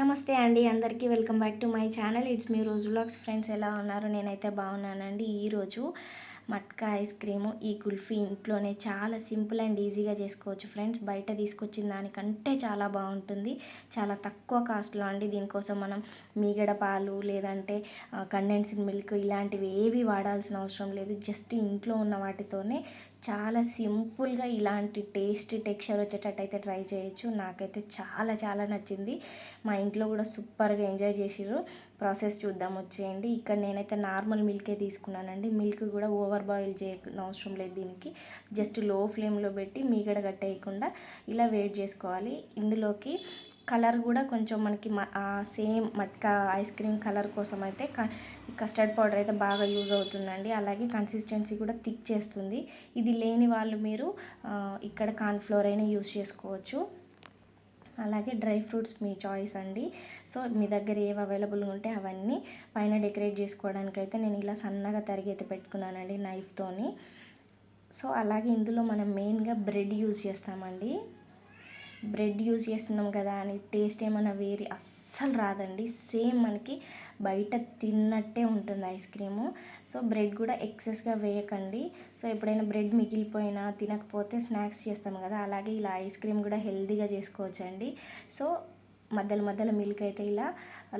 నమస్తే అండి అందరికీ welcome back to my channel. It's మీ రోజు బ్లాగ్స్ ఫ్రెండ్స్ ఎలా ఉన్నారు? నేనైతే బాగున్నానండి. ఈరోజు మట్కా ఐస్ క్రీము ఈ కుల్ఫీ ఇంట్లోనే చాలా సింపుల్ అండ్ ఈజీగా చేసుకోవచ్చు ఫ్రెండ్స్. బయట తీసుకొచ్చిన దానికంటే చాలా బాగుంటుంది. చాలా తక్కువ కాస్ట్లో అండి. దీనికోసం మనం మీగడ పాలు లేదంటే కండెన్స్డ్ మిల్క్ ఇలాంటివి ఏవి వాడాల్సిన అవసరం లేదు. జస్ట్ ఇంట్లో ఉన్న వాటితోనే చాలా సింపుల్గా ఇలాంటి టేస్ట్ టెక్స్చర్ వచ్చేటట్టు అయితే ట్రై చేయొచ్చు. నాకైతే చాలా చాలా నచ్చింది. మా ఇంట్లో కూడా సూపర్గా ఎంజాయ్ చేసిర్రు. ప్రాసెస్ చూద్దాం వచ్చేయండి. ఇక్కడ నేనైతే నార్మల్ మిల్కే తీసుకున్నానండి. మిల్క్ కూడా ఓవర్ బాయిల్ చేయకుండా అవసరం లేదు దీనికి. జస్ట్లో ఫ్లేమ్లో పెట్టి మీగడ కట్టేయకుండా ఇలా వెయిట్ చేసుకోవాలి. ఇందులోకి కలర్ కూడా కొంచెం మనకి same matka ice cream colour కోసం అయితే కస్టర్డ్ పౌడర్ అయితే బాగా యూజ్ అవుతుందండి. అలాగే కన్సిస్టెన్సీ కూడా థిక్ చేస్తుంది. ఇది లేని వాళ్ళు మీరు ఇక్కడ కార్న్ఫ్లోర్ అయినా యూజ్ చేసుకోవచ్చు. అలాగే డ్రై ఫ్రూట్స్ మీ చాయిస్ అండి. సో మీ దగ్గర ఏవి అవైలబుల్గా ఉంటే అవన్నీ పైన డెకరేట్ చేసుకోవడానికి అయితే నేను ఇలా సన్నగా తరిగి అయితే పెట్టుకున్నానండి నైఫ్తోని సో అలాగే ఇందులో మనం మెయిన్గా బ్రెడ్ యూజ్ చేస్తామండి. బ్రెడ్ యూజ్ చేస్తున్నాం కదా అని టేస్ట్ ఏమైనా వేరి అస్సలు రాదండి. సేమ్ మనకి బయట తిన్నట్టే ఉంటుంది ఐస్ క్రీము. సో బ్రెడ్ కూడా ఎక్సెస్గా వేయకండి. సో ఎప్పుడైనా బ్రెడ్ మిగిలిపోయినా తినకపోతే స్నాక్స్ చేస్తాం కదా అలాగే ఇలా ఐస్ క్రీమ్ కూడా హెల్తీగా చేసుకోవచ్చండి. సో మధ్యలో మధ్యలో మిల్క్ అయితే ఇలా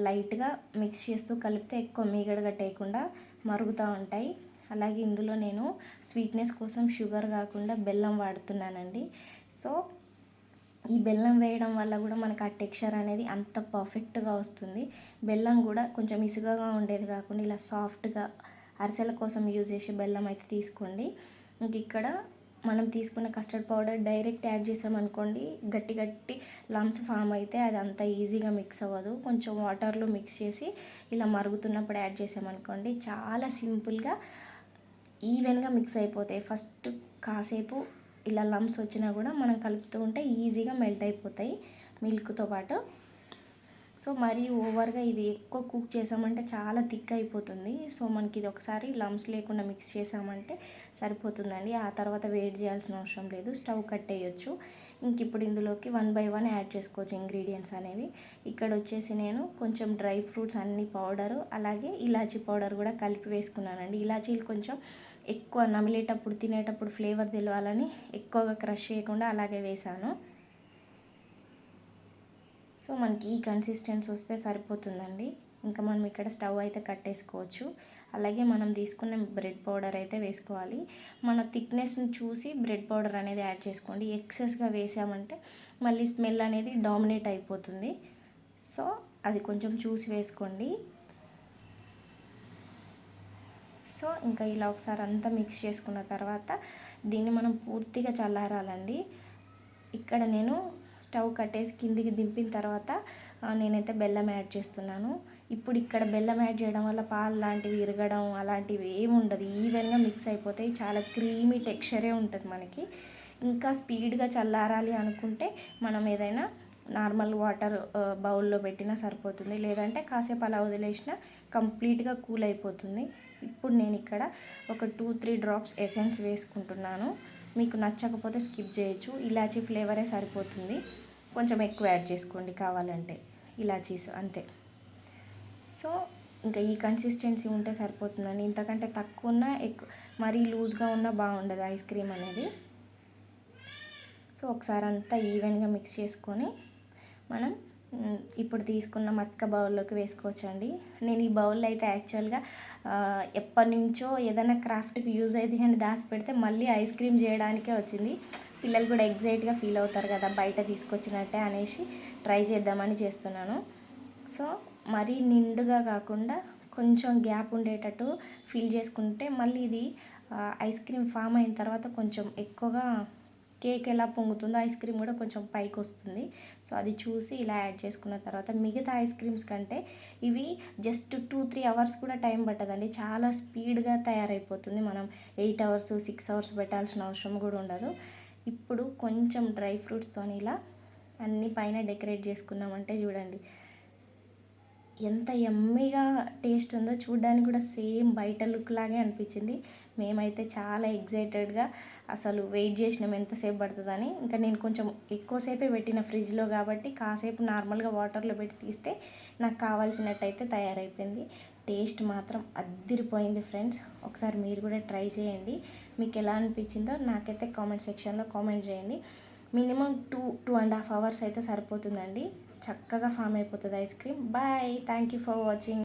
లైట్గా మిక్స్ చేస్తూ కలిపితే ఎక్కువ మీగడ కట్టేయకుండా మరుగుతూ ఉంటాయి. అలాగే ఇందులో నేను స్వీట్నెస్ కోసం షుగర్ కాకుండా బెల్లం వాడుతున్నానండి. సో ఈ బెల్లం వేయడం వల్ల కూడా మనకు ఆ టెక్స్చర్ అనేది అంత పర్ఫెక్ట్గా వస్తుంది. బెల్లం కూడా కొంచెం ఇసుగగా ఉండేది కాకుండా ఇలా సాఫ్ట్గా అరిసెల కోసం యూజ్ చేసే బెల్లం అయితే తీసుకోండి. ఇంక ఇక్కడ మనం తీసుకున్న కస్టర్డ్ పౌడర్ డైరెక్ట్ యాడ్ చేసామనుకోండి గట్టి గట్టి లమ్స్ ఫామ్ అయితే అది అంత ఈజీగా మిక్స్ అవ్వదు. కొంచెం వాటర్లో మిక్స్ చేసి ఇలా మరుగుతున్నప్పుడు యాడ్ చేసామనుకోండి చాలా సింపుల్గా ఈవెన్గా మిక్స్ అయిపోతాయి. ఫస్ట్ కాసేపు ఇలా లమ్స్ వచ్చినా కూడా మనం కలుపుతూ ఉంటే ఈజీగా మెల్ట్ అయిపోతాయి మిల్క్తో పాటు. సో మరీ ఓవర్గా ఇది ఎక్కువ కుక్ చేసామంటే చాలా థిక్ అయిపోతుంది. సో మనకి ఇది ఒకసారి లమ్స్ లేకుండా మిక్స్ చేసామంటే సరిపోతుందండి. ఆ తర్వాత వేడి చేయాల్సిన అవసరం లేదు. స్టవ్ కట్టేయచ్చు ఇంక ఇప్పుడు ఇందులోకి వన్ బై వన్ యాడ్ చేసుకోవచ్చు ఇంగ్రీడియంట్స్ అనేవి. ఇక్కడ వచ్చేసి నేను కొంచెం డ్రై ఫ్రూట్స్ అన్ని పౌడరు అలాగే ఇలాచీ పౌడర్ కూడా కలిపి వేసుకున్నానండి. ఇలాచీలు కొంచెం ఎక్కువ నమిలేటప్పుడు తినేటప్పుడు ఫ్లేవర్ తెలవాలని ఎక్కువగా క్రష్ చేయకుండా అలాగే వేసాను సో మనకి ఈ కన్సిస్టెన్సీ వస్తే సరిపోతుందండి. ఇంకా మనం ఇక్కడ స్టవ్ అయితే కట్టేసుకోవచ్చు. అలాగే మనం తీసుకున్న బ్రెడ్ పౌడర్ అయితే వేసుకోవాలి. మన థిక్నెస్ని చూసి బ్రెడ్ పౌడర్ అనేది యాడ్ చేసుకోండి. ఎక్సెస్గా వేసామంటే మళ్ళీ స్మెల్ అనేది డామినేట్ అయిపోతుంది. సో అది కొంచెం చూసి వేసుకోండి. సో ఇంకా ఇలా ఒకసారి అంతా మిక్స్ చేసుకున్న తర్వాత దీన్ని మనం పూర్తిగా చల్లారాలండి. ఇక్కడ నేను స్టవ్ కట్టేసి కిందికి దింపిన తర్వాత నేనైతే బెల్లం యాడ్ చేస్తున్నాను. ఇప్పుడు ఇక్కడ బెల్లం యాడ్ చేయడం వల్ల పాలు లాంటివి ఇరగడం అలాంటివి ఏమి ఉండదు. ఈవెన్గా మిక్స్ అయిపోతాయి చాలా క్రీమీ టెక్స్చరే ఉంటుంది మనకి. ఇంకా స్పీడ్గా చల్లారాలి అనుకుంటే మనం ఏదైనా నార్మల్ వాటర్ బౌల్లో పెట్టినా సరిపోతుంది. లేదంటే కాసేపు అలా వదిలేసినా కంప్లీట్గా కూల్ అయిపోతుంది. ఇప్పుడు నేను ఇక్కడ ఒక టూ త్రీ డ్రాప్స్ ఎసెన్స్ వేసుకుంటున్నాను. మీకు నచ్చకపోతే స్కిప్ చేయొచ్చు. ఇలాచీ ఫ్లేవరే సరిపోతుంది. కొంచెం ఎక్కువ యాడ్ చేసుకోండి కావాలంటే. ఇలాచీస్ అంతే. సో ఇంకా ఈ కన్సిస్టెన్సీ ఉంటే సరిపోతుందండి. ఇంతకంటే తక్కువ ఉన్నా ఎక్కువ మరీ లూజ్గా ఉన్నా బాగుండదు ఐస్ క్రీమ్ అనేది. సో ఒకసారి అంతా ఈవెన్గా మిక్స్ చేసుకొని మనం ఇప్పుడు తీసుకున్న మట్క బౌల్లోకి వేసుకోవచ్చండి. నేను ఈ బౌల్ అయితే యాక్చువల్గా ఎప్పటి నుంచో ఏదైనా క్రాఫ్ట్కి యూజ్ అయితే అని దాచి పెడితే మళ్ళీ ఐస్ క్రీమ్ చేయడానికే వచ్చింది. పిల్లలు కూడా ఎగ్జైట్గా ఫీల్ అవుతారు కదా బయట తీసుకొచ్చినట్టే అనేసి ట్రై చేద్దామని చేస్తున్నాను. సో మరీ నిండుగా కాకుండా కొంచెం గ్యాప్ ఉండేటట్టు ఫీల్ చేసుకుంటే మళ్ళీ ఇది ఐస్ క్రీమ్ ఫామ్ అయిన తర్వాత కొంచెం ఎక్కువగా కేక్ ఎలా పొంగుతుందో ఐస్ క్రీమ్ కూడా కొంచెం పైకి వస్తుంది. సో అది చూసి ఇలా యాడ్ చేసుకున్న తర్వాత మిగతా ఐస్ క్రీమ్స్ కంటే ఇవి జస్ట్ టూ త్రీ అవర్స్ కూడా టైం పట్టదండి. చాలా స్పీడ్గా తయారైపోతుంది. మనం ఎయిట్ అవర్స్ సిక్స్ అవర్స్ పెట్టాల్సిన అవసరం కూడా ఉండదు. ఇప్పుడు కొంచెం డ్రై ఫ్రూట్స్తో ఇలా అన్ని పైన డెకరేట్ చేసుకున్నామంటే చూడండి. ఎంత ఎమ్మీగా టేస్ట్ ఉందో చూడడానికి కూడా సేమ్ బయట లుక్ లాగే అనిపించింది. మేమైతే చాలా ఎగ్జైటెడ్గా అసలు వెయిట్ చేసినాం ఎంతసేపు పడుతుందని. ఇంకా నేను కొంచెం ఎక్కువసేపే పెట్టిన ఫ్రిడ్జ్లో కాబట్టి కాసేపు నార్మల్గా వాటర్లో పెట్టి తీస్తే నాకు కావాల్సినట్టయితే తయారైపోయింది. టేస్ట్ మాత్రం అద్దిరిపోయింది ఫ్రెండ్స్. ఒకసారి మీరు కూడా ట్రై చేయండి. మీకు ఎలా అనిపించిందో నాకైతే కామెంట్ సెక్షన్లో కామెంట్ చేయండి. Minimum two two and half hours అయితే సరిపోతుందండి. చక్కగా ఫామ్ అయిపోతుంది ice cream. Bye thank you for watching